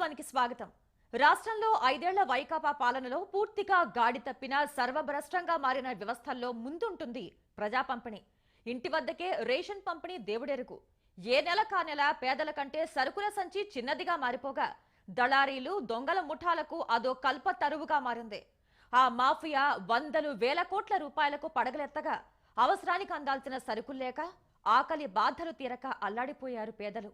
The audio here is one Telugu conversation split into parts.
ప్రతిధ్వనికి స్వాగతం. రాష్ట్రంలో ఐదేళ్ళ వైకాపా పాలనలో పూర్తిగా గాడి తప్పిన సర్వభ్రష్టంగా మారిన వ్యవస్థల్లో ముందుంటుంది ప్రజా పంపిణీ. ఇంటి వద్దకే రేషన్ పంపిణీ దేవుడెరుగు. ఏ నెల కా నెల పేదల కంటే సరుకుల సంచి చిన్నదిగా మారిపోగా దళారీలు దొంగల ముఠాలకు అదో కల్ప తరువుగా మారింది. ఆ మాఫియా వందలు వేల కోట్ల రూపాయలకు పడగలెత్తగా అవసరానికి అందాల్సిన సరుకులు లేక ఆకలి బాధలు తీరక అల్లాడిపోయారు పేదలు.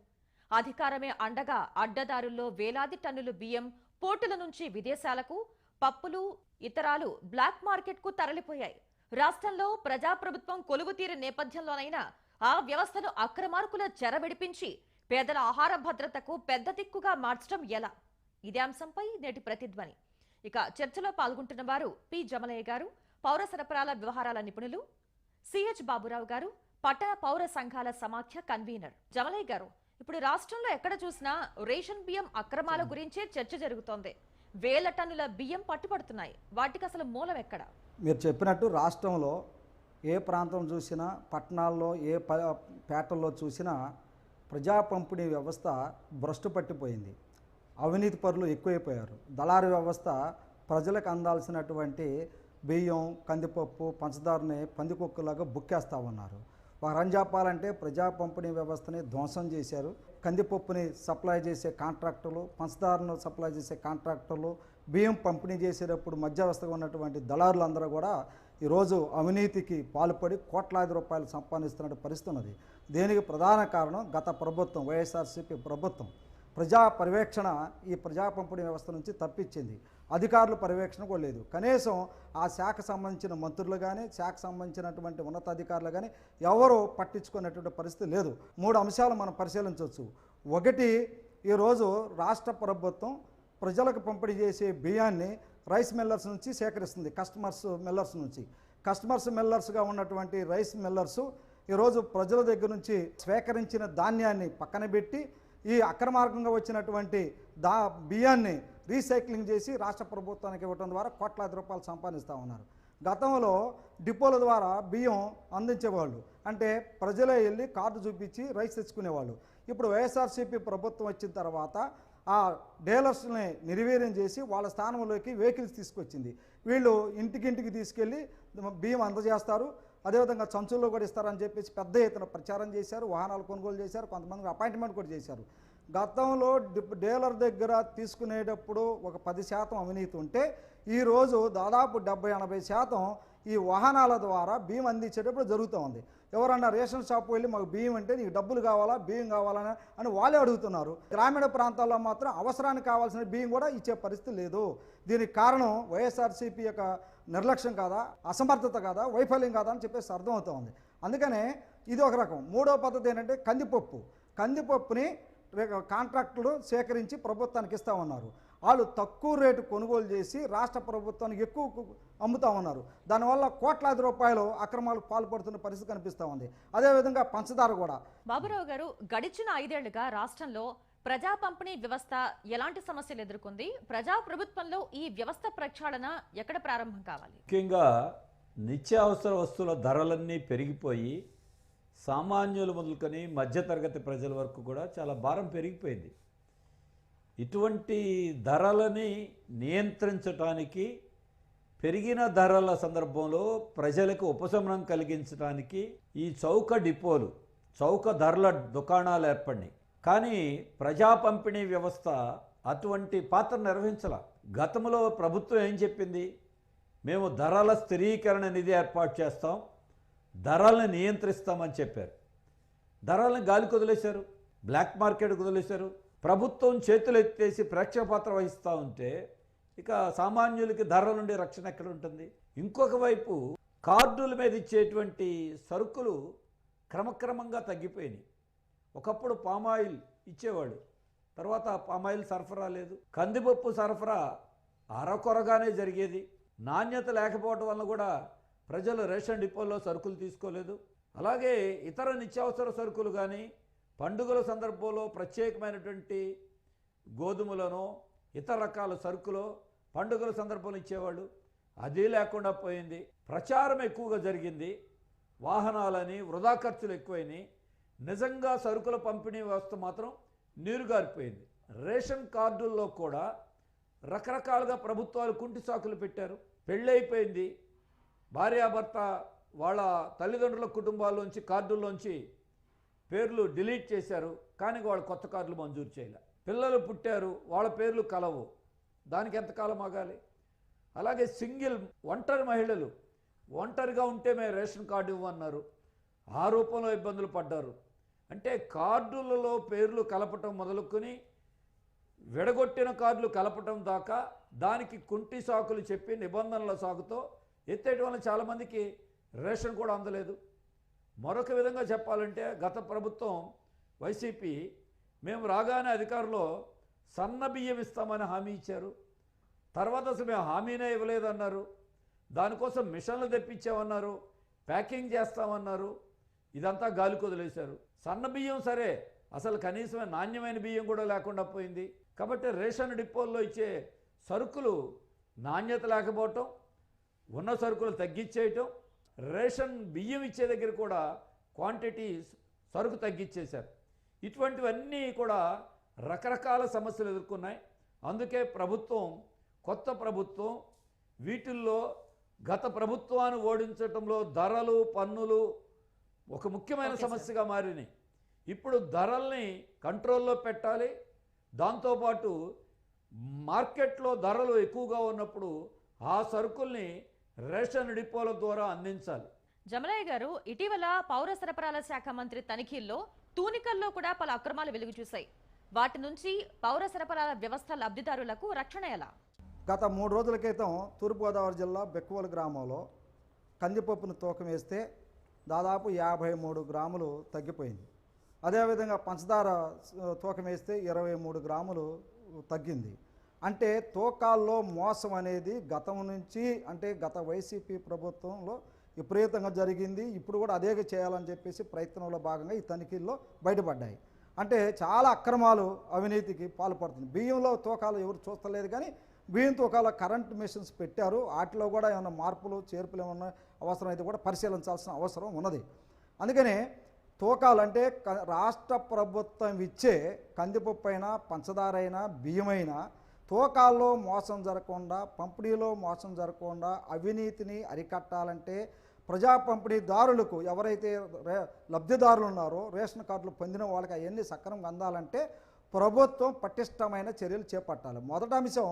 అధికారమే అండగా అడ్డదారుల్లో వేలాది టన్నులు బియ్యం పోర్టుల నుంచి విదేశాలకు పప్పులు ఇతరాలు బ్లాక్ మార్కెట్కు తరలిపోయాయి. రాష్ట్రంలో ప్రజాప్రభుత్వం కొలువుతీరి నేపథ్యంలోనైనా ఆ వ్యవస్థను అక్రమార్కుల చెరవిడిపించి పేదల ఆహార భద్రతకు పెద్ద దిక్కుగా మార్చడం ఎలా? ఇదే అంశంపై నేటి ప్రతిధ్వని. ఇక చర్చలో పాల్గొంటున్న వారు పి. జమలయ్య గారు పౌర సరఫరాల వ్యవహారాల నిపుణులు సిహెచ్ బాబురావు గారు పట్టణ పౌర సంఘాల సమాఖ్య కన్వీనర్. జమలయ్య గారు ఇప్పుడు రాష్ట్రంలో ఎక్కడ చూసినా రేషన్ బియ్యం అక్రమాల గురించే చర్చ జరుగుతోంది. వేల టన్నుల బియ్యం పట్టుబడుతున్నాయి వాటికి అసలు మూలం ఎక్కడ? మీరు చెప్పినట్టు రాష్ట్రంలో ఏ ప్రాంతం చూసినా పట్టణాల్లో ఏ పేటల్లో చూసినా ప్రజా పంపిణీ వ్యవస్థ భ్రష్టు పట్టిపోయింది. అవినీతి పరులు ఎక్కువైపోయారు. దళారీ వ్యవస్థ ప్రజలకు అందాల్సినటువంటి బియ్యం కందిపప్పు పంచదారని పందికొక్కులాగా బుక్కేస్తూ ఉన్నారు. వారని చెప్పాలంటే ప్రజా పంపిణీ వ్యవస్థని ధ్వంసం చేశారు. కందిపప్పుని సప్లై చేసే కాంట్రాక్టర్లు పంచదారను సప్లై చేసే కాంట్రాక్టర్లు బియ్యం పంపిణీ చేసేటప్పుడు మధ్యవస్థగా ఉన్నటువంటి దళారులందరూ కూడా ఈరోజు అవినీతికి పాల్పడి కోట్లాది రూపాయలు సంపాదిస్తున్న పరిస్థితి ఉన్నది. దీనికి ప్రధాన కారణం గత ప్రభుత్వం వైఎస్ఆర్సీపీ ప్రభుత్వం ప్రజా పర్యవేక్షణ ఈ ప్రజా పంపిణీ వ్యవస్థ నుంచి తప్పించింది. అధికారుల పర్యవేక్షణ కూడా లేదు. కనీసం ఆ శాఖ సంబంధించిన మంత్రులు కానీ శాఖ సంబంధించినటువంటి ఉన్నతాధికారులు కానీ ఎవరు పట్టించుకునేటువంటి పరిస్థితి లేదు. మూడు అంశాలు మనం పరిశీలించవచ్చు. ఒకటి ఈరోజు రాష్ట్ర ప్రభుత్వం ప్రజలకు పంపిణీ చేసే బియ్యాన్ని రైస్ మిల్లర్స్ నుంచి సేకరిస్తుంది కస్టమర్స్ మిల్లర్స్ నుంచి. కస్టమర్స్ మిల్లర్స్గా ఉన్నటువంటి రైస్ మిల్లర్సు ఈరోజు ప్రజల దగ్గర నుంచి స్వీకరించిన ధాన్యాన్ని పక్కన పెట్టి ఈ అక్రమార్గంగా వచ్చినటువంటి దా బియ్యాన్ని రీసైక్లింగ్ చేసి రాష్ట్ర ప్రభుత్వానికి ఇవ్వడం ద్వారా కోట్లాది రూపాయలు సంపాదిస్తూ ఉన్నారు. గతంలో డిపోల ద్వారా బియ్యం అందించేవాళ్ళు. అంటే ప్రజలే వెళ్ళి కార్డు చూపించి రైస్ తెచ్చుకునేవాళ్ళు. ఇప్పుడు వైఎస్ఆర్సీపీ ప్రభుత్వం వచ్చిన తర్వాత ఆ డీలర్స్ని నిర్వీర్యం చేసి వాళ్ళ స్థానంలోకి వెహికల్స్ తీసుకొచ్చింది. వీళ్ళు ఇంటికింటికి తీసుకెళ్ళి బియ్యం అందజేస్తారు. అదేవిధంగా సంచుల్లో కూడా ఇస్తారని చెప్పేసి పెద్ద ఎత్తున ప్రచారం చేశారు. వాహనాలు కొనుగోలు చేశారు. కొంతమంది అపాయింట్మెంట్ కూడా చేశారు. గతంలో డీలర్ దగ్గర తీసుకునేటప్పుడు ఒక పది శాతం అవినీతి ఉంటే ఈరోజు దాదాపు డెబ్బై ఎనభై శాతం ఈ వాహనాల ద్వారా బియ్యం అందించేటప్పుడు జరుగుతూ ఉంది. ఎవరన్నా రేషన్ షాప్ వెళ్ళి మాకు బియ్యం అంటే నీకు డబ్బులు కావాలా బియ్యం కావాలని అని వాళ్ళే అడుగుతున్నారు. గ్రామీణ ప్రాంతాల్లో మాత్రం అవసరానికి కావాల్సిన బియ్యం కూడా ఇచ్చే పరిస్థితి లేదు. దీనికి కారణం వైఎస్ఆర్సీపీ యొక్క నిర్లక్ష్యం కాదా అసమర్థత కాదా వైఫల్యం కాదా అని చెప్పేసి అర్థమవుతూ ఉంది. అందుకనే ఇది ఒక రకం. మూడో పద్ధతి ఏంటంటే కందిపప్పు. కందిపప్పుని కాంట్రాక్టులు సేకరించి ప్రభుత్వానికి ఇస్తా ఉన్నారు వాళ్ళు తక్కువ రేటు కొనుగోలు చేసి రాష్ట్ర ప్రభుత్వానికి ఎక్కువ అమ్ముతా ఉన్నారు దానివల్ల కోట్లాది రూపాయలు అక్రమాలకు పాల్పడుతున్న పరిస్థితి కనిపిస్తూ ఉంది. అదేవిధంగా పంచదార కూడా. బాబురావు గారు గడిచిన ఐదేళ్ళుగా రాష్ట్రంలో ప్రజా పంపిణీ వ్యవస్థ ఎలాంటి సమస్యలు ఎదుర్కొంది? ప్రజా ప్రభుత్వంలో ఈ వ్యవస్థ ప్రక్షాళన ఎక్కడ ప్రారంభం కావాలి? ముఖ్యంగా నిత్యావసర వస్తువుల ధరలన్నీ పెరిగిపోయి సామాన్యులు మొదలుకొని మధ్యతరగతి ప్రజల వరకు కూడా చాలా భారం పెరిగిపోయింది. ఇటువంటి ధరలని నియంత్రించటానికి పెరిగిన ధరల సందర్భంలో ప్రజలకు ఉపశమనం కలిగించడానికి ఈ చౌక డిపోలు చౌక ధరల దుకాణాలు ఏర్పడినాయి. కానీ ప్రజా పంపిణీ వ్యవస్థ అటువంటి పాత్ర నిర్వహించాల. గతంలో ప్రభుత్వం ఏం చెప్పింది? మేము ధరల స్థిరీకరణ నిధి ఏర్పాటు చేస్తాం ధరలను నియంత్రిస్తామని చెప్పారు. ధరలను గాలికి వదిలేశారు బ్లాక్ మార్కెట్ వదిలేశారు ప్రభుత్వం చేతులు ఎత్తేసి ప్రేక్షక పాత్ర వహిస్తూ ఉంటే ఇక సామాన్యులకి ధరల నుండి రక్షణ ఎక్కడ ఉంటుంది? ఇంకొక వైపు కార్డుల మీద ఇచ్చేటువంటి సరుకులు క్రమక్రమంగా తగ్గిపోయినాయి. ఒకప్పుడు పామాయిల్ ఇచ్చేవాడు తర్వాత పామాయిల్ సరఫరా లేదు. కందిపప్పు సరఫరా అరకొరగానే జరిగేది. నాణ్యత లేకపోవడం వల్ల కూడా ప్రజలు రేషన్ డిపోల్లో సరుకులు తీసుకోలేదు. అలాగే ఇతర నిత్యావసర సరుకులు కానీ పండుగల సందర్భంలో ప్రత్యేకమైనటువంటి గోధుమలను ఇతర రకాల సరుకులు పండుగల సందర్భంలో ఇచ్చేవాళ్ళు అది లేకుండా పోయింది. ప్రచారం ఎక్కువగా జరిగింది. వాహనాలని వృధా ఖర్చులు ఎక్కువైనాయి. నిజంగా సరుకుల పంపిణీ వ్యవస్థ మాత్రం నీరుగారిపోయింది. రేషన్ కార్డుల్లో కూడా రకరకాలుగా ప్రభుత్వాలు కుంటి సాకులు పెట్టారు. పెళ్ళైపోయింది. భార్యాభర్త వాళ్ళ తల్లిదండ్రుల కుటుంబాల్లోంచి కార్డుల్లోంచి పేర్లు డిలీట్ చేశారు. కానీ వాళ్ళు కొత్త కార్డులు మంజూరు చేయలే. పిల్లలు పుట్టారు వాళ్ళ పేర్లు కలవు. దానికి ఎంతకాలం ఆగాలి? అలాగే సింగిల్ ఒంటరి మహిళలు ఒంటరిగా ఉంటే మేము రేషన్ కార్డు ఇవ్వన్నారు ఆ రూపంలో ఇబ్బందులు పడ్డారు. అంటే కార్డులలో పేర్లు కలపటం మొదలుకొని విడగొట్టిన కార్డులు కలపటం దాకా దానికి కుంటి సాకులు చెప్పి నిబంధనల సాకుతో ఎత్తేయటం వల్ల చాలామందికి రేషన్ కూడా అందలేదు. మరొక విధంగా చెప్పాలంటే గత ప్రభుత్వం వైసీపీ మేము రాగానే అధికారంలో సన్న బియ్యం ఇస్తామని హామీ ఇచ్చారు. తర్వాత అసలు మేము హామీనే ఇవ్వలేదన్నారు. దానికోసం మిషన్లు తెప్పించామన్నారు. ప్యాకింగ్ చేస్తామన్నారు. ఇదంతా గాలి కొదిలేశారు సన్న బియ్యం సరే అసలు కనీసమే నాణ్యమైన బియ్యం కూడా లేకుండా పోయింది. కాబట్టి రేషన్ డిపోల్లో ఇచ్చే సరుకులు నాణ్యత లేకపోవటం ఉన్న సరుకులు తగ్గించేయటం రేషన్ బియ్యం ఇచ్చే దగ్గర కూడా క్వాంటిటీ సరుకు తగ్గించేశారు. ఇటువంటివన్నీ కూడా రకరకాల సమస్యలు ఎదుర్కొన్నాయి. అందుకే ప్రభుత్వం కొత్త ప్రభుత్వం వీటిల్లో గత ప్రభుత్వాన్ని ఓడించటంలో ధరలు పన్నులు ఒక ముఖ్యమైన. సమస్యగా మారినాయి. ఇప్పుడు ధరల్ని కంట్రోల్లో పెట్టాలి. దాంతోపాటు మార్కెట్లో ధరలు ఎక్కువగా ఉన్నప్పుడు ఆ సరుకుల్ని రేషన్ డిపోల ద్వారా అందించాలి. జమలయ్య గారు ఇటీవల పౌర సరఫరాల శాఖ మంత్రి తనిఖీల్లో తూనికల్లో కూడా పలు అక్రమాలు వెలుగు చూశాయి వాటి నుంచి పౌర సరఫరాల వ్యవస్థ లబ్ధిదారులకు రక్షణ ఎలా? గత మూడు రోజుల క్రితం తూర్పుగోదావరి జిల్లా బెక్కువల గ్రామంలో కందిపప్పును తూకం వేస్తే దాదాపు యాభై మూడు గ్రాములు తగ్గిపోయింది. అదేవిధంగా పంచదార తూకం వేస్తే ఇరవై మూడు గ్రాములు తగ్గింది. అంటే తూకాల్లో మోసం అనేది గతం నుంచి అంటే గత వైసీపీ ప్రభుత్వంలో విపరీతంగా జరిగింది. ఇప్పుడు కూడా అదే చేయాలని చెప్పేసి ప్రయత్నంలో భాగంగా ఈ తనిఖీల్లో బయటపడ్డాయి. అంటే చాలా అక్రమాలు అవినీతికి పాల్పడుతుంది బియ్యంలో తూకాలు ఎవరు చూస్తలేదు కానీ బియ్యం తూకాల కరెంట్ మిషన్స్ పెట్టారు. వాటిలో కూడా ఏమైనా మార్పులు చేర్పులు ఏమైనా అవసరం అయితే కూడా పరిశీలించాల్సిన అవసరం ఉన్నది. అందుకనే తూకాలంటే క- రాష్ట్ర ప్రభుత్వం ఇచ్చే కందిపప్పు అయినా పంచదార అయినా బియ్యమైనా తూకాల్లో మోసం జరగకుండా పంపిణీలో మోసం జరగకుండా అవినీతిని అరికట్టాలంటే ప్రజా పంపిణీదారులకు ఎవరైతే రే లబ్ధిదారులు ఉన్నారో రేషన్ కార్డులు పొందిన వాళ్ళకి అవన్నీ సక్రమంగా అందాలంటే ప్రభుత్వం పటిష్టమైన చర్యలు చేపట్టాలి. మొదటి అంశం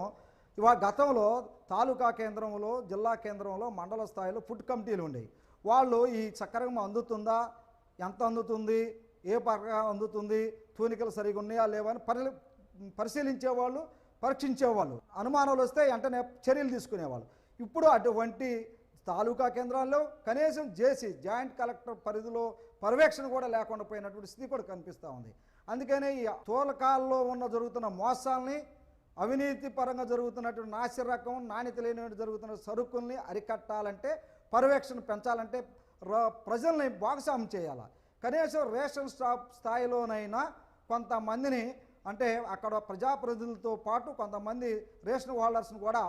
ఇవాళ గతంలో తాలూకా కేంద్రంలో జిల్లా కేంద్రంలో మండల స్థాయిలో ఫుడ్ కమిటీలు ఉండేవి. వాళ్ళు ఈ సక్రమంగా అందుతుందా? ఎంత అందుతుంది? ఏ పరంగా అందుతుంది? తూనికలు సరిగా ఉన్నాయా? లేవా? అని పరి పరిశీలించేవాళ్ళు పరీక్షించేవాళ్ళు. అనుమానాలు వస్తే వెంటనే చర్యలు తీసుకునేవాళ్ళు. ఇప్పుడు అటువంటి తాలూకా కేంద్రాల్లో కనీసం జేసీ జాయింట్ కలెక్టర్ పరిధిలో పర్యవేక్షణ కూడా లేకుండా పోయినటువంటి స్థితి కూడా కనిపిస్తూ ఉంది. అందుకనే ఈ తోలకాల్లో ఉన్న జరుగుతున్న మోసాలని అవినీతి పరంగా జరుగుతున్నటువంటి నాసి రకం నాణ్యత లేని జరుగుతున్న సరుకుల్ని అరికట్టాలంటే పర్యవేక్షణ పెంచాలంటే ప్రజల్ని భాగస్వామ్యం చేయాలి? కనీసం రేషన్ స్టాప్ స్థాయిలోనైనా కొంతమందిని అంటే అక్కడ ప్రజాప్రతినిధులతో పాటు కొంతమంది రేషన్ హోల్డర్స్ని కూడా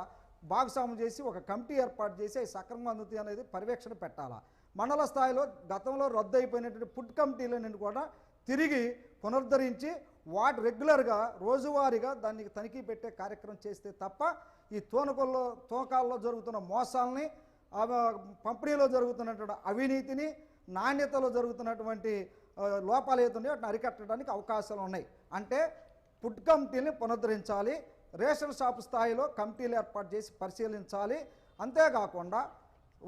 భాగస్వామ్యం చేసి ఒక కమిటీ ఏర్పాటు చేసి అవి సక్రమంగా అందుతాయి అనేది పర్యవేక్షణ పెట్టాలా? మండల స్థాయిలో గతంలో రద్దు అయిపోయినటువంటి ఫుడ్ కమిటీలను కూడా తిరిగి పునరుద్ధరించి వాటి రెగ్యులర్గా రోజువారీగా దాన్ని తనిఖీ పెట్టే కార్యక్రమం చేస్తే తప్ప ఈ తోనకల్లో తూకాల్లో జరుగుతున్న మోసాలని పంపిణీలో జరుగుతున్నటువంటి అవినీతిని నాణ్యతలో జరుగుతున్నటువంటి లోపాలు ఏతున్నాయో వాటిని అరికట్టడానికి అవకాశాలు ఉన్నాయి. అంటే ఫుడ్ కమిటీని పునరుద్ధరించాలి. రేషన్ షాప్ స్థాయిలో కమిటీలు ఏర్పాటు చేసి పరిశీలించాలి. అంతేకాకుండా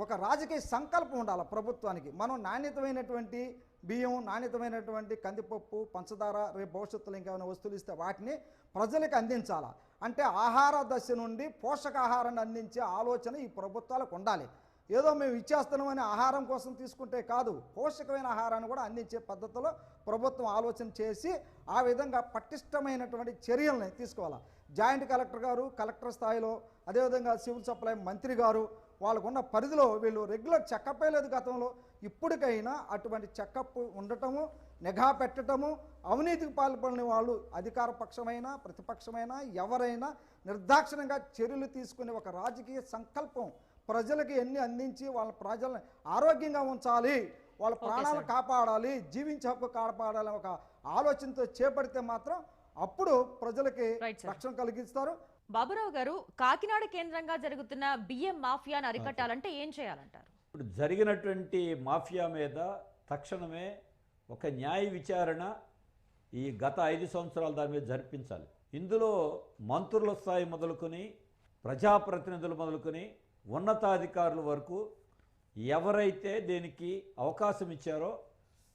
ఒక రాజకీయ సంకల్పం ఉండాలి ప్రభుత్వానికి. మనం నాణ్యతమైనటువంటి బియ్యం నాణ్యతమైనటువంటి కందిపప్పు పంచదార రేపు భవిష్యత్తులో ఇంకేమైనా వస్తువులు ఇస్తే వాటిని ప్రజలకు అందించాలా? అంటే ఆహార దశ నుండి పోషకాహారాన్ని అందించే ఆలోచన ఈ ప్రభుత్వాలకు ఉండాలి. ఏదో మేము ఇచ్చేస్తున్నామని ఆహారం కోసం తీసుకుంటే కాదు పోషకమైన ఆహారాన్ని కూడా అందించే పద్ధతిలో ప్రభుత్వం ఆలోచన చేసి ఆ విధంగా పటిష్టమైనటువంటి చర్యల్ని తీసుకోవాలి? జాయింట్ కలెక్టర్ గారు కలెక్టర్ స్థాయిలో అదేవిధంగా సివిల్ సప్లై మంత్రి గారు వాళ్ళకున్న పరిధిలో వీళ్ళు రెగ్యులర్ చెకప్ లేదు గతంలో. ఇప్పటికైనా అటువంటి చెకప్ ఉండటము నిఘా పెట్టటము అవినీతికి పాల్పడిన వాళ్ళు అధికార పక్షమైనా ప్రతిపక్షమైనా ఎవరైనా నిర్దాక్షిణంగా చర్యలు తీసుకునే ఒక రాజకీయ సంకల్పం ప్రజలకి ఎన్ని అందించి వాళ్ళ ప్రజల్ని ఆరోగ్యంగా ఉంచాలి వాళ్ళ ప్రాణాలు కాపాడాలి జీవించే హక్కు కాపాడాలని ఒక ఆలోచనతో చేపడితే మాత్రం అప్పుడు ప్రజలకి. రక్షణ కలిగిస్తారు. బాబురావు గారు కాకినాడ కేంద్రంగా జరుగుతున్న బియ్యం మాఫియాను అరికట్టాలంటే ఏం చేయాలంటారు? ఇప్పుడు జరిగినటువంటి మాఫియా మీద తక్షణమే ఒక న్యాయ విచారణ ఈ గత ఐదు సంవత్సరాల దాని మీద జరిపించాలి. ఇందులో మంత్రుల స్థాయి మొదలుకొని ప్రజాప్రతినిధులు మొదలుకొని ఉన్నతాధికారుల వరకు ఎవరైతే దీనికి అవకాశం ఇచ్చారో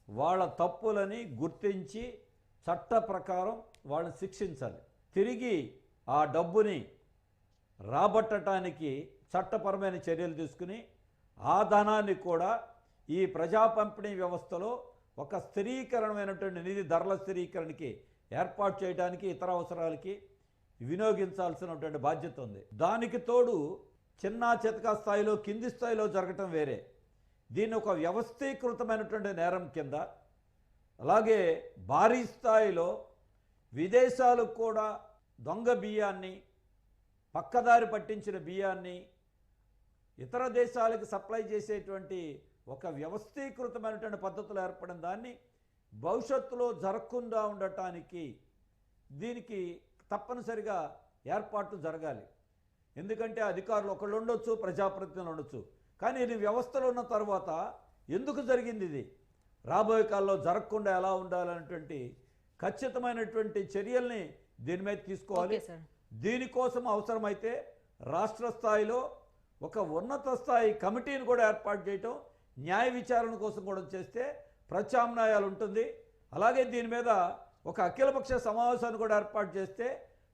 వాళ్ళ తప్పులని గుర్తించి చట్ట ప్రకారం వాళ్ళని శిక్షించాలి. తిరిగి ఆ డబ్బుని రాబట్టడానికి చట్టపరమైన చర్యలు తీసుకుని ఆ ధనాన్ని కూడా ఈ ప్రజా పంపిణీ వ్యవస్థలో ఒక స్థిరీకరణమైనటువంటి నిధి ధరల స్థిరీకరణకి ఏర్పాటు చేయడానికి ఇతర అవసరాలకి వినియోగించాల్సినటువంటి బాధ్యత ఉంది. దానికి తోడు చిన్న చితక స్థాయిలో కింది స్థాయిలో జరగటం వేరే. దీన్ని ఒక వ్యవస్థీకృతమైనటువంటి నేరం కింద అలాగే భారీ స్థాయిలో విదేశాలకు కూడా దొంగ బియ్యాన్ని పక్కదారి పట్టించిన బియ్యాన్ని ఇతర దేశాలకు సప్లై చేసేటువంటి ఒక వ్యవస్థీకృతమైనటువంటి పద్ధతులు ఏర్పడిన దాన్ని భవిష్యత్తులో జరగకుండా ఉండటానికి దీనికి తప్పనిసరిగా ఏర్పాట్లు జరగాలి. ఎందుకంటే అధికారులు ఒకళ్ళు ఉండొచ్చు ప్రజాప్రతినిధులు ఉండొచ్చు. కానీ ఇది వ్యవస్థలో ఉన్న తర్వాత ఎందుకు జరిగింది ఇది? రాబోయే కాలంలో జరగకుండా ఎలా ఉండాలనేటువంటి ఖచ్చితమైనటువంటి చర్యల్ని దీని మీద తీసుకోవాలి. దీనికోసం అవసరమైతే రాష్ట్ర స్థాయిలో ఒక ఉన్నత స్థాయి కమిటీని కూడా ఏర్పాటు చేయటం న్యాయ విచారణ కోసం కూడా చేస్తే ప్రత్యామ్నాయాలు ఉంటుంది. అలాగే దీని మీద ఒక అఖిలపక్ష సమావేశాన్ని కూడా ఏర్పాటు చేస్తే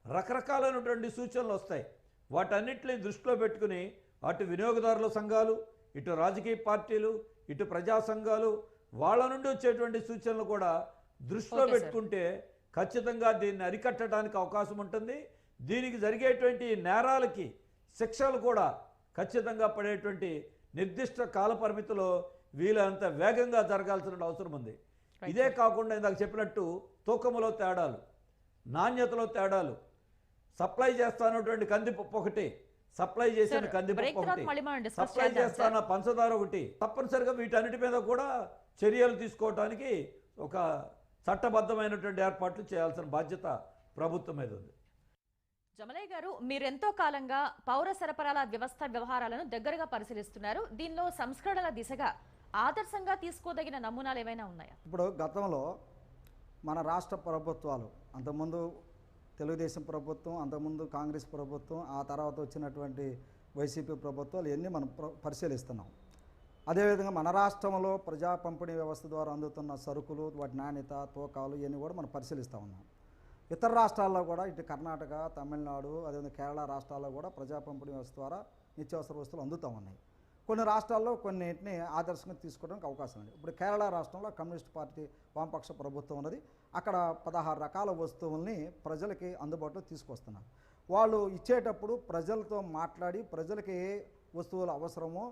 రకరకాలైనటువంటి సూచనలు వస్తాయి. వాటన్నిటిని దృష్టిలో పెట్టుకుని అటు వినియోగదారుల సంఘాలు ఇటు రాజకీయ పార్టీలు ఇటు ప్రజా సంఘాలు వాళ్ళ నుండి వచ్చేటువంటి సూచనలు కూడా దృష్టిలో. పెట్టుకుంటే ఖచ్చితంగా దీన్ని అరికట్టడానికి అవకాశం ఉంటుంది. దీనికి జరిగేటువంటి నేరాలకి శిక్షలు కూడా ఖచ్చితంగా పడేటువంటి నిర్దిష్ట కాల పరిమితిలో వీలంత వేగంగా జరగాల్సిన అవసరం ఉంది. ఇదే కాకుండా ఇందాక చెప్పినట్టు తూకములో తేడాలు నాణ్యతలో తేడాలు సప్లై చేస్తానటువంటి కందిపప్పు ఒకటి సప్లై చేసిన కందిపప్పు ఒకటి మళ్ళీ మనం discuss సప్లై చేస్తాన పంచదార ఒకటి. తప్పనిసరిగా వీటన్నిటి మీద కూడా చర్యలు తీసుకోవడానికి ఒక చట్టబద్ధమైనటువంటి ఏర్పాట్లు చేయాల్సిన బాధ్యత ప్రభుత్వం మీద ఉంది. జమలయ్య గారు మీరెంతో కాలంగా పౌర సరఫరాల వ్యవస్థ వ్యవహారాలను దగ్గరగా పరిశీలిస్తున్నారు. దీనిలో సంస్కరణల దిశగా ఆదర్శంగా తీసుకోదగిన నమూనాలు ఏమైనా ఉన్నాయా? ఇప్పుడు గతంలో మన రాష్ట్ర ప్రభుత్వాలు అంతకుముందు తెలుగుదేశం ప్రభుత్వం అంతకుముందు కాంగ్రెస్ ప్రభుత్వం ఆ తర్వాత వచ్చినటువంటి వైసీపీ ప్రభుత్వాలు ఇవన్నీ మనం పరిశీలిస్తున్నాం. అదేవిధంగా మన రాష్ట్రంలో ప్రజా పంపిణీ వ్యవస్థ ద్వారా అందుతున్న సరుకులు వాటి నాణ్యత తూకాలు ఇవన్నీ కూడా మనం పరిశీలిస్తూ ఉన్నాం. ఇతర రాష్ట్రాల్లో కూడా ఇటు కర్ణాటక తమిళనాడు అదేవిధంగా కేరళ రాష్ట్రాల్లో కూడా ప్రజా పంపిణీ వ్యవస్థ ద్వారా నిత్యావసర వస్తువులు అందుతూ ఉన్నాయి. కొన్ని రాష్ట్రాల్లో కొన్నింటిని ఆదర్శంగా తీసుకోవడానికి అవకాశం ఉంది. ఇప్పుడు కేరళ రాష్ట్రంలో కమ్యూనిస్ట్ పార్టీ వామపక్ష ప్రభుత్వం ఉన్నది. అక్కడ పదహారు రకాల వస్తువుల్ని ప్రజలకి అందుబాటులో తీసుకొస్తున్నారు. వాళ్ళు ఇచ్చేటప్పుడు ప్రజలతో మాట్లాడి ప్రజలకి ఏ వస్తువులు అవసరమో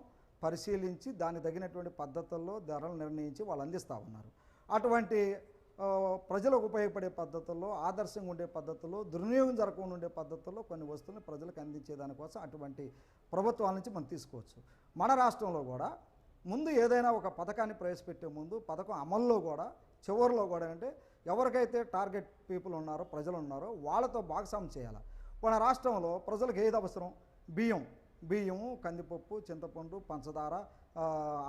పరిశీలించి దానికి తగినటువంటి పద్ధతుల్లో ధరలు నిర్ణయించి వాళ్ళు అందిస్తూ ఉన్నారు. అటువంటి ప్రజలకు ఉపయోగపడే పద్ధతుల్లో ఆదర్శంగా ఉండే పద్ధతుల్లో దుర్వినియోగం జరగకుండా ఉండే పద్ధతుల్లో కొన్ని వస్తువులను ప్రజలకు అందించే దానికోసం అటువంటి ప్రభుత్వాల నుంచి మనం తీసుకోవచ్చు. మన రాష్ట్రంలో కూడా ముందు ఏదైనా ఒక పథకాన్ని ప్రవేశపెట్టే ముందు పథకం అమల్లో కూడా చివరిలో కూడా అంటే ఎవరికైతే టార్గెట్ పీపుల్ ఉన్నారో ప్రజలు ఉన్నారో వాళ్ళతో భాగస్వామ్యం చేయాలి. మన రాష్ట్రంలో ప్రజలకు ఏది అవసరం? బియ్యం. బియ్యము కందిపప్పు చింతపండు పంచదార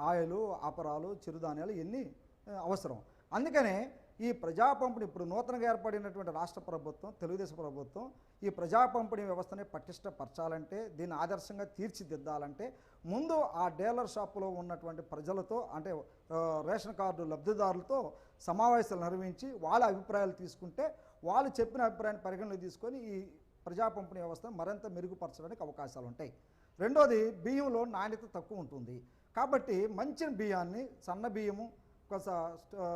ఆయిలు అపరాలు చిరుధాన్యాలు ఇవన్నీ అవసరం. అందుకనే ఈ ప్రజా పంపిణీ ఇప్పుడు నూతనంగా ఏర్పడినటువంటి రాష్ట్ర ప్రభుత్వం తెలుగుదేశం ప్రభుత్వం ఈ ప్రజా పంపిణీ వ్యవస్థని పటిష్టపరచాలంటే దీన్ని ఆదర్శంగా తీర్చిదిద్దాలంటే ముందు ఆ డీలర్ షాపులో ఉన్నటువంటి ప్రజలతో అంటే రేషన్ కార్డు లబ్ధిదారులతో సమావేశాలు నిర్వహించి వాళ్ళ అభిప్రాయాలు తీసుకుంటే వాళ్ళు చెప్పిన అభిప్రాయాన్ని పరిగణలోకి తీసుకొని ఈ ప్రజా పంపిణీ వ్యవస్థను మరింత మెరుగుపరచడానికి అవకాశాలు ఉంటాయి. రెండోది బియ్యంలో నాణ్యత తక్కువ ఉంటుంది. కాబట్టి మంచి బియ్యాన్ని సన్న బియ్యము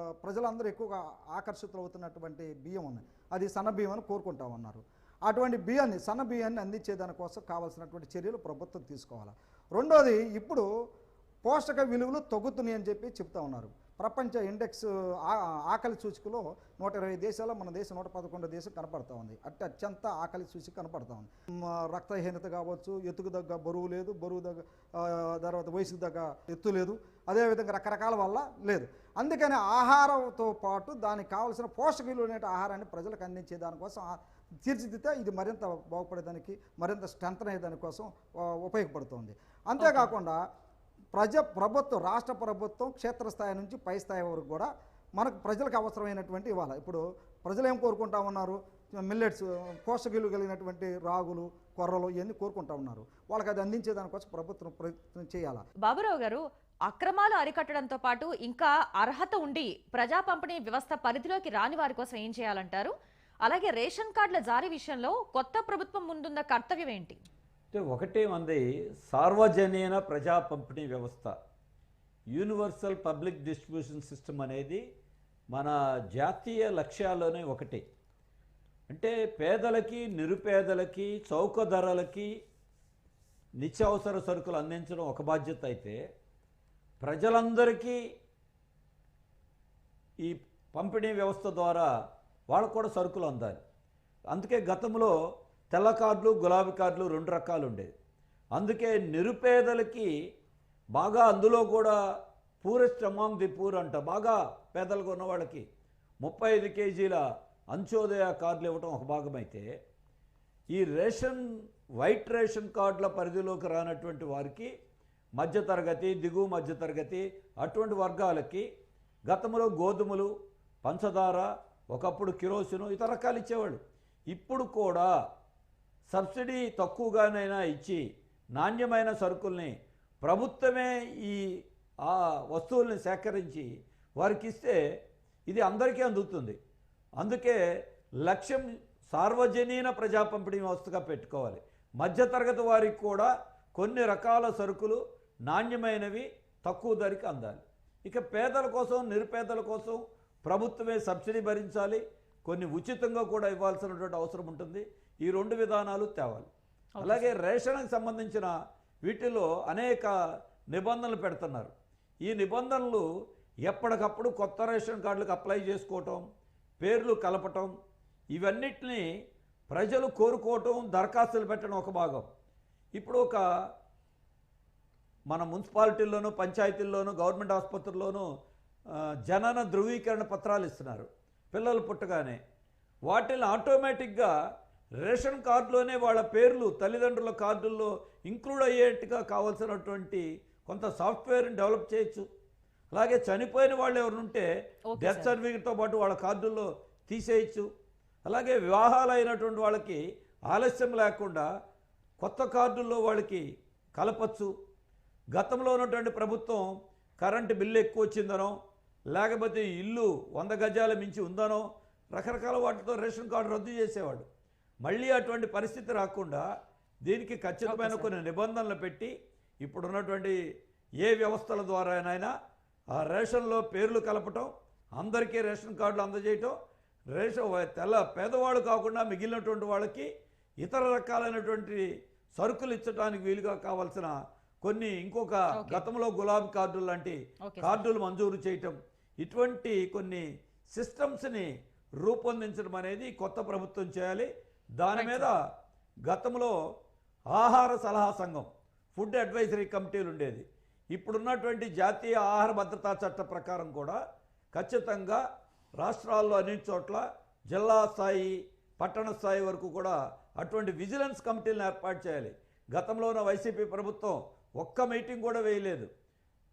ప్రజలందరూ ఎక్కువగా ఆకర్షితులు అవుతున్నటువంటి బియ్యం ఉన్నాయి అది సన్న బియ్యం అని కోరుకుంటా ఉన్నారు అటువంటి బియ్యాన్ని సన్న బియ్యాన్ని అందించే దానికోసం కావాల్సినటువంటి చర్యలు ప్రభుత్వం తీసుకోవాలి? రెండోది ఇప్పుడు పోషక విలువలు తగ్గుతున్నాయి అని చెప్పి చెప్తా ఉన్నారు. ప్రపంచ ఇండెక్స్ ఆ- ఆకలి సూచికలో నూట ఇరవై దేశాల్లో మన దేశం నూట పదకొండు దేశం కనపడతా ఉంది. అంటే అత్యంత ఆకలి సూచిక కనపడతా ఉంది. రక్తహీనత కావచ్చు ఎత్తుకు దగ్గ బరువు లేదు బరువు దగ్గ తర్వాత వయసుకు దగ్గ ఎత్తు లేదు. అదేవిధంగా రకరకాల వల్ల లేదు. అందుకని ఆహారంతో పాటు దానికి కావలసిన పోషక విలువైన ఆహారాన్ని ప్రజలకు అందించే దానికోసం తీర్చిదిద్దితే ఇది మరింత బాగుపడేదానికి మరింత స్ట్రెంత్ అయ్యే దానికోసం ఉపయోగపడుతుంది. అంతేకాకుండా ప్రజ ప్రభుత్వం రాష్ట్ర ప్రభుత్వం క్షేత్రస్థాయి నుంచి పై స్థాయి వరకు కూడా మనకు ప్రజలకు అవసరమైనటువంటి ఇవాళ ఇప్పుడు ప్రజలు ఏం కోరుకుంటా ఉన్నారు? మిల్లెట్స్ పోషక విలువ కలిగినటువంటి రాగులు కొర్రలు ఇవన్నీ కోరుకుంటా ఉన్నారు. వాళ్ళకి అది అందించే దానికోసం ప్రభుత్వం ప్రయత్నం చేయాలి? బాబురావు గారు అక్రమాలు అరికట్టడంతో పాటు ఇంకా అర్హత ఉండి ప్రజా పంపిణీ వ్యవస్థ పరిధిలోకి రాని వారి కోసం ఏం చేయాలంటారు? అలాగే రేషన్ కార్డుల జారీ విషయంలో కొత్త ప్రభుత్వం ముందున్న కర్తవ్యం ఏంటి? అంటే ఒకటే మంది సార్వజనీన ప్రజా పంపిణీ వ్యవస్థ. యూనివర్సల్ పబ్లిక్ డిస్ట్రిబ్యూషన్ సిస్టమ్ అనేది మన జాతీయ లక్ష్యాల్లోనే ఒకటి. అంటే పేదలకి నిరుపేదలకి చౌక ధరలకి నిత్యావసర సరుకులు అందించడం ఒక బాధ్యత అయితే ప్రజలందరికీ ఈ పంపిణీ వ్యవస్థ ద్వారా వాళ్ళకు కూడా సరుకులు అందాలి. అందుకే గతంలో తెల్ల కార్డులు గులాబీ కార్డులు రెండు రకాలు ఉండేవి. అందుకే నిరుపేదలకి బాగా అందులో కూడా పూరెస్ట్ అమాంగ్ ది పూర్ అంట. బాగా పేదలుగా ఉన్న వాళ్ళకి ముప్పై ఐదు కేజీల అంత్యోదయ కార్డులు ఇవ్వటం ఒక భాగమైతే ఈ రేషన్ వైట్ రేషన్ కార్డుల పరిధిలోకి రానటువంటి వారికి మధ్యతరగతి దిగువ మధ్యతరగతి అటువంటి వర్గాలకి గతంలో గోధుమలు పంచదార ఒకప్పుడు కిరోసిను ఇతర రకాలు ఇచ్చేవాళ్ళు. ఇప్పుడు కూడా సబ్సిడీ తక్కువగానైనా ఇచ్చి నాణ్యమైన సరుకుల్ని ప్రభుత్వమే ఈ ఆ వస్తువుల్ని సేకరించి వారికి ఇస్తే ఇది అందరికీ అందుతుంది. అందుకే లక్ష్యం సార్వజనీన ప్రజా పంపిణీ వ్యవస్థగా పెట్టుకోవాలి. మధ్యతరగతి వారికి కూడా కొన్ని రకాల సరుకులు నాణ్యమైనవి తక్కువ ధరకి అందాలి. ఇక పేదల కోసం నిరుపేదల కోసం ప్రభుత్వమే సబ్సిడీ భరించాలి. కొన్ని ఉచితంగా కూడా ఇవ్వాల్సినటువంటి అవసరం ఉంటుంది. ఈ రెండు విధానాలు తేవాలి. అలాగే రేషన్కి సంబంధించిన వీటిలో అనేక నిబంధనలు పెడుతున్నారు. ఈ నిబంధనలు ఎప్పటికప్పుడు కొత్త రేషన్ కార్డులకు అప్లై చేసుకోవటం పేర్లు కలపటం ఇవన్నిటిని ప్రజలు కోరుకోవటం దరఖాస్తులు పెట్టడం ఒక భాగం. ఇప్పుడు ఒక మన మున్సిపాలిటీల్లోనూ పంచాయతీల్లోనూ గవర్నమెంట్ ఆసుపత్రుల్లోనూ జనన ధృవీకరణ పత్రాలు ఇస్తున్నారు. పిల్లలు పుట్టగానే. వాటిని ఆటోమేటిక్గా రేషన్ కార్డులోనే వాళ్ళ పేర్లు తల్లిదండ్రుల కార్డుల్లో ఇంక్లూడ్ అయ్యేట్టుగా కావాల్సినటువంటి కొంత సాఫ్ట్వేర్ని డెవలప్ చేయొచ్చు. అలాగే చనిపోయిన వాళ్ళు ఎవరు ఉంటే Okay, డెత్. సర్టిఫికేట్తో పాటు వాళ్ళ కార్డుల్లో తీసేయచ్చు. అలాగే వివాహాలు అయినటువంటి వాళ్ళకి ఆలస్యం లేకుండా కొత్త కార్డుల్లో వాళ్ళకి కలపచ్చు. గతంలో ఉన్నటువంటి ప్రభుత్వం కరెంటు బిల్లు ఎక్కువ వచ్చిందనో లేకపోతే ఇల్లు వంద గజాల మించి ఉందనో రకరకాల వాటితో రేషన్ కార్డు రద్దు చేసేవాడు. మళ్ళీ అటువంటి పరిస్థితి రాకుండా దీనికి ఖచ్చితమైన కొన్ని నిబంధనలు పెట్టి ఇప్పుడున్నటువంటి ఏ వ్యవస్థల ద్వారానైనా ఆ రేషన్లో పేర్లు కలపటం అందరికీ రేషన్ కార్డులు అందజేయటం రేషన్ తెల్ల పేదవాళ్ళు కాకుండా మిగిలినటువంటి వాళ్ళకి ఇతర రకాలైనటువంటి సరుకులు ఇచ్చడానికి వీలుగా కావాల్సిన కొన్ని ఇంకొక. గతంలో గులాబీ కార్డులు లాంటి. కార్డులు మంజూరు చేయటం ఇటువంటి కొన్ని సిస్టమ్స్ని రూపొందించడం అనేది కొత్త ప్రభుత్వం చేయాలి దాని మీద గతంలో ఆహార సలహా సంఘం ఫుడ్ అడ్వైజరీ కమిటీలు ఉండేది ఇప్పుడున్నటువంటి జాతీయ ఆహార భద్రతా చట్ట ప్రకారం కూడా ఖచ్చితంగా రాష్ట్రాల్లో అన్ని చోట్ల జిల్లా స్థాయి పట్టణ స్థాయి వరకు కూడా అటువంటి విజిలెన్స్ కమిటీలను ఏర్పాటు చేయాలి గతంలో ఉన్న వైసీపీ ప్రభుత్వం ఒక్క మీటింగ్ కూడా వేయలేదు.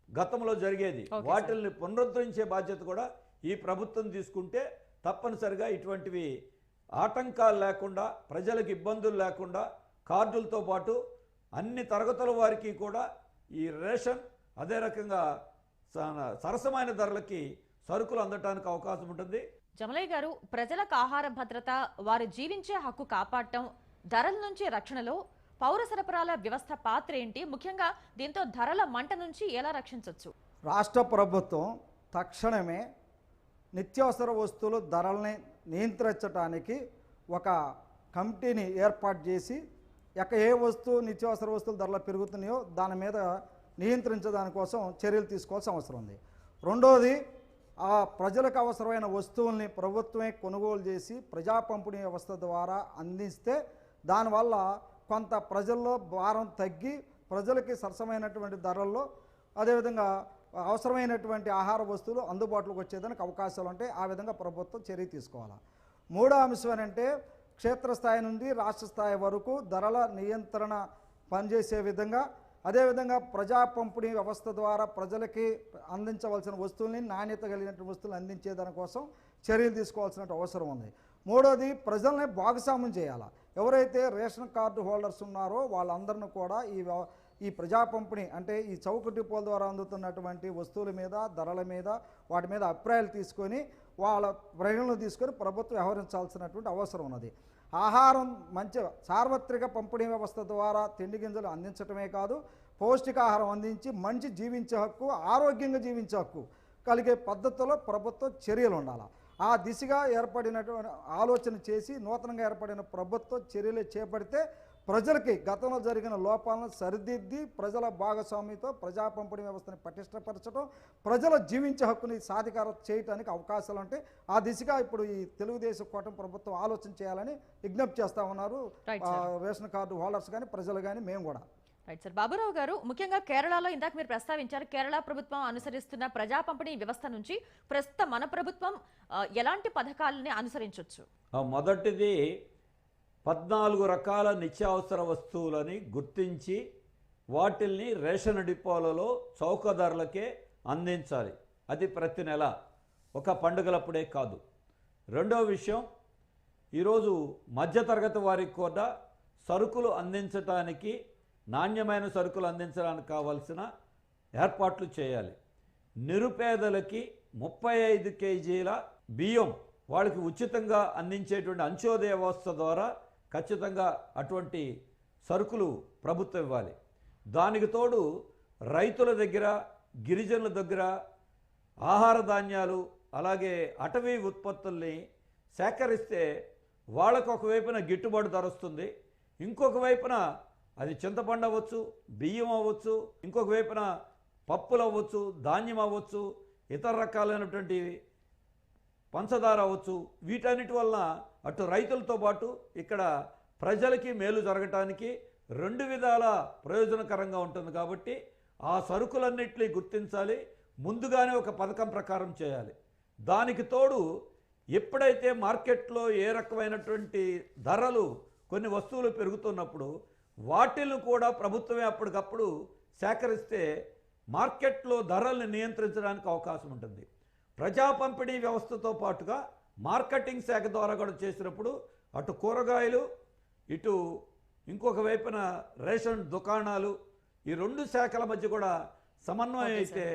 గతంలో జరిగేది. వాటిల్ని పునరుద్ధరించే బాధ్యత కూడా ఈ ప్రభుత్వం తీసుకుంటే తప్పనిసరిగా ఇటువంటివి ఆటంకాలు లేకుండా ప్రజలకు ఇబ్బందులు లేకుండా కార్డులతో పాటు అన్ని తరగతుల వారికి కూడా ఈ రేషన్ అదే రకంగా సరసమైన ధరలకి సరుకులు అందటానికి అవకాశం ఉంటుంది. జమలయ్య గారు ప్రజలకు ఆహార భద్రత వారు జీవించే హక్కు కాపాడటం ధరల నుంచి రక్షణలో పౌర సరఫరాల వ్యవస్థ పాత్ర ఏంటి? ముఖ్యంగా దీంతో ధరల మంట నుంచి ఎలా రక్షించవచ్చు రాష్ట్ర ప్రభుత్వం తక్షణమే నిత్యావసర వస్తువుల ధరల్ని నియంత్రించడానికి ఒక కమిటీని ఏర్పాటు చేసి ఎక్క ఏ వస్తువు నిత్యావసర వస్తువుల ధరలు పెరుగుతున్నాయో దాని మీద నియంత్రించడానికి కోసం చర్యలు తీసుకోవాల్సిన అవసరం ఉంది. రెండోది ఆ ప్రజలకు అవసరమైన వస్తువుల్ని ప్రభుత్వమే కొనుగోలు చేసి ప్రజా పంపిణీ వ్యవస్థ ద్వారా అందిస్తే దానివల్ల కొంత ప్రజల్లో భారం తగ్గి ప్రజలకి సరసమైనటువంటి ధరల్లో అదేవిధంగా అవసరమైనటువంటి ఆహార వస్తువులు అందుబాటులోకి వచ్చేదానికి అవకాశాలు ఉంటాయి ఆ విధంగా ప్రభుత్వం చర్య తీసుకోవాలి. మూడో అంశం ఏంటంటే క్షేత్రస్థాయి నుండి రాష్ట్ర స్థాయి వరకు ధరల నియంత్రణ పనిచేసే విధంగా అదేవిధంగా ప్రజా పంపిణీ వ్యవస్థ ద్వారా ప్రజలకి అందించవలసిన వస్తువుల్ని నాణ్యత కలిగినటువంటి వస్తువులు అందించే దానికోసం చర్యలు తీసుకోవాల్సిన అవసరం ఉంది. మూడోది ప్రజల్ని భాగస్వామ్యం చేయాలి. ఎవరైతే రేషన్ కార్డు హోల్డర్స్ ఉన్నారో వాళ్ళందరిని కూడా ఈ వ్యవ- ఈ ప్రజా పంపిణీ అంటే ఈ చౌక డిపోల ద్వారా అందుతున్నటువంటి వస్తువుల మీద ధరల మీద వాటి మీద అభిప్రాయాలు తీసుకొని వాళ్ళ ప్రజలను తీసుకొని ప్రభుత్వం వ్యవహరించాల్సినటువంటి అవసరం ఉన్నది. ఆహారం మంచి సార్వత్రిక పంపిణీ వ్యవస్థ ద్వారా తిండి గింజలు అందించడమే కాదు పౌష్టికాహారం అందించి మంచి జీవించే హక్కు ఆరోగ్యంగా జీవించే హక్కు కలిగే పద్ధతిలో ప్రభుత్వం చర్యలు ఉండాలి. ఆ దిశగా ఏర్పడినటువంటి ఆలోచన చేసి నూతనంగా ఏర్పడిన ప్రభుత్వం చర్యలు చేపడితే ప్రజలకి గతంలో జరిగిన లోపాలను సరిదిద్ది ప్రజల భాగస్వామ్యంతో ప్రజా పంపిణీ వ్యవస్థని పటిష్టపరచడం ప్రజల జీవించే హక్కుని సాధికారం చేయడానికి అవకాశాలు ఉంటాయి ఆ దిశగా ఇప్పుడు ఈ తెలుగుదేశం కూటమి ప్రభుత్వం ఆలోచన చేయాలని విజ్ఞప్తి చేస్తా ఉన్నారు. రేషన్ కార్డు హోల్డర్స్ కానీ ప్రజలు కానీ మేము కూడా. రైట్ సార్ బాబురావు గారు ముఖ్యంగా కేరళలో ఇందాక మీరు ప్రస్తావించారు కేరళ ప్రభుత్వం అనుసరిస్తున్న ప్రజా పంపిణీ వ్యవస్థ నుంచి ప్రస్తుత మన ప్రభుత్వం ఎలాంటి పథకాలని అనుసరించవచ్చు మొదటిది పద్నాలుగు రకాల నిత్యావసర వస్తువులని గుర్తించి వాటిల్ని రేషన్ డిపోలలో చౌక ధరలకే అందించాలి. అది ప్రతి నెల. ఒక పండుగలప్పుడే కాదు. రెండో విషయం ఈరోజు మధ్యతరగతి వారికి కూడా సరుకులు అందించటానికి నాణ్యమైన సరుకులు అందించడానికి కావలసిన ఏర్పాట్లు చేయాలి. నిరుపేదలకి ముప్పై ఐదు కేజీల బియ్యం వాళ్ళకి ఉచితంగా అందించేటువంటి అంత్యోదయ వ్యవస్థ ద్వారా ఖచ్చితంగా అటువంటి సరుకులు ప్రభుత్వం ఇవ్వాలి. దానికి తోడు రైతుల దగ్గర గిరిజనుల దగ్గర ఆహార ధాన్యాలు అలాగే అటవీ ఉత్పత్తుల్ని సేకరిస్తే వాళ్ళకు ఒకవైపున గిట్టుబాటు ధర వస్తుంది. ఇంకొక వైపున అది చింతపండు అవ్వచ్చు బియ్యం అవ్వచ్చు ఇంకొక వైపున పప్పులు అవ్వచ్చు ధాన్యం అవ్వచ్చు ఇతర రకాలైనటువంటి పంచదార అవ్వచ్చు. వీటన్నిటి వలన అటు రైతులతో పాటు ఇక్కడ ప్రజలకి మేలు జరగటానికి రెండు విధాల ప్రయోజనకరంగా ఉంటుంది కాబట్టి ఆ సరుకులన్నింటినీ గుర్తించాలి ముందుగానే ఒక పథకం ప్రకారం చేయాలి. దానికి తోడు ఎప్పుడైతే మార్కెట్లో ఏ రకమైనటువంటి ధరలు కొన్ని వస్తువులు పెరుగుతున్నప్పుడు వాటిని కూడా ప్రభుత్వమే అప్పటికప్పుడు సేకరిస్తే మార్కెట్లో ధరల్ని నియంత్రించడానికి అవకాశం ఉంటుంది. ప్రజా పంపిణీ వ్యవస్థతో పాటుగా మార్కెటింగ్ శాఖ ద్వారా కూడా చేసినప్పుడు అటు కూరగాయలు ఇటు ఇంకొక వైపున రేషన్ దుకాణాలు ఈ రెండు శాఖల మధ్య కూడా సమన్వయం అయితే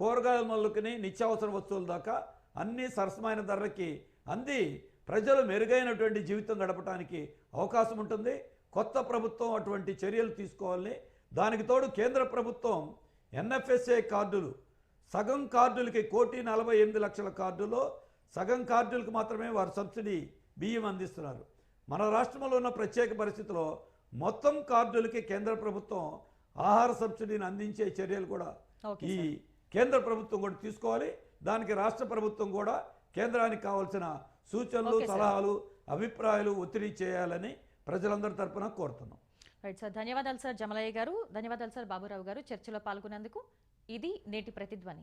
కూరగాయల మొదలుకొని నిత్యావసర వస్తువుల దాకా అన్ని సరసమైన ధరలకి అంది ప్రజలు మెరుగైనటువంటి జీవితం గడపడానికి అవకాశం ఉంటుంది. కొత్త ప్రభుత్వం అటువంటి చర్యలు తీసుకోవాలని దానికి తోడు కేంద్ర ప్రభుత్వం ఎన్ఎఫ్ఎస్ఏ కార్డులు సగం కార్డులకి కోటి నలభై ఎనిమిది లక్షల కార్డులో సగం కార్డులకు మాత్రమే వారు సబ్సిడీ బియ్యం అందిస్తున్నారు. మన రాష్ట్రంలో ఉన్న ప్రత్యేక పరిస్థితిలో మొత్తం కార్డులకి కేంద్ర ప్రభుత్వం ఆహార సబ్సిడీని అందించే చర్యలు కూడా ఈ కేంద్ర ప్రభుత్వం కూడా తీసుకోవాలి. దానికి రాష్ట్ర ప్రభుత్వం కూడా కేంద్రానికి కావాల్సిన సూచనలు. సలహాలు అభిప్రాయాలు ఒత్తిడి చేయాలని ప్రజలందరి తరపున కోరుతున్నాం. రైట్ సార్ ధన్యవాదాలు సార్ జమలయ్య గారు ధన్యవాదాలు సార్ బాబురావు గారు చర్చలో పాల్గొన్నందుకు. ఇది నేటి ప్రతిధ్వని.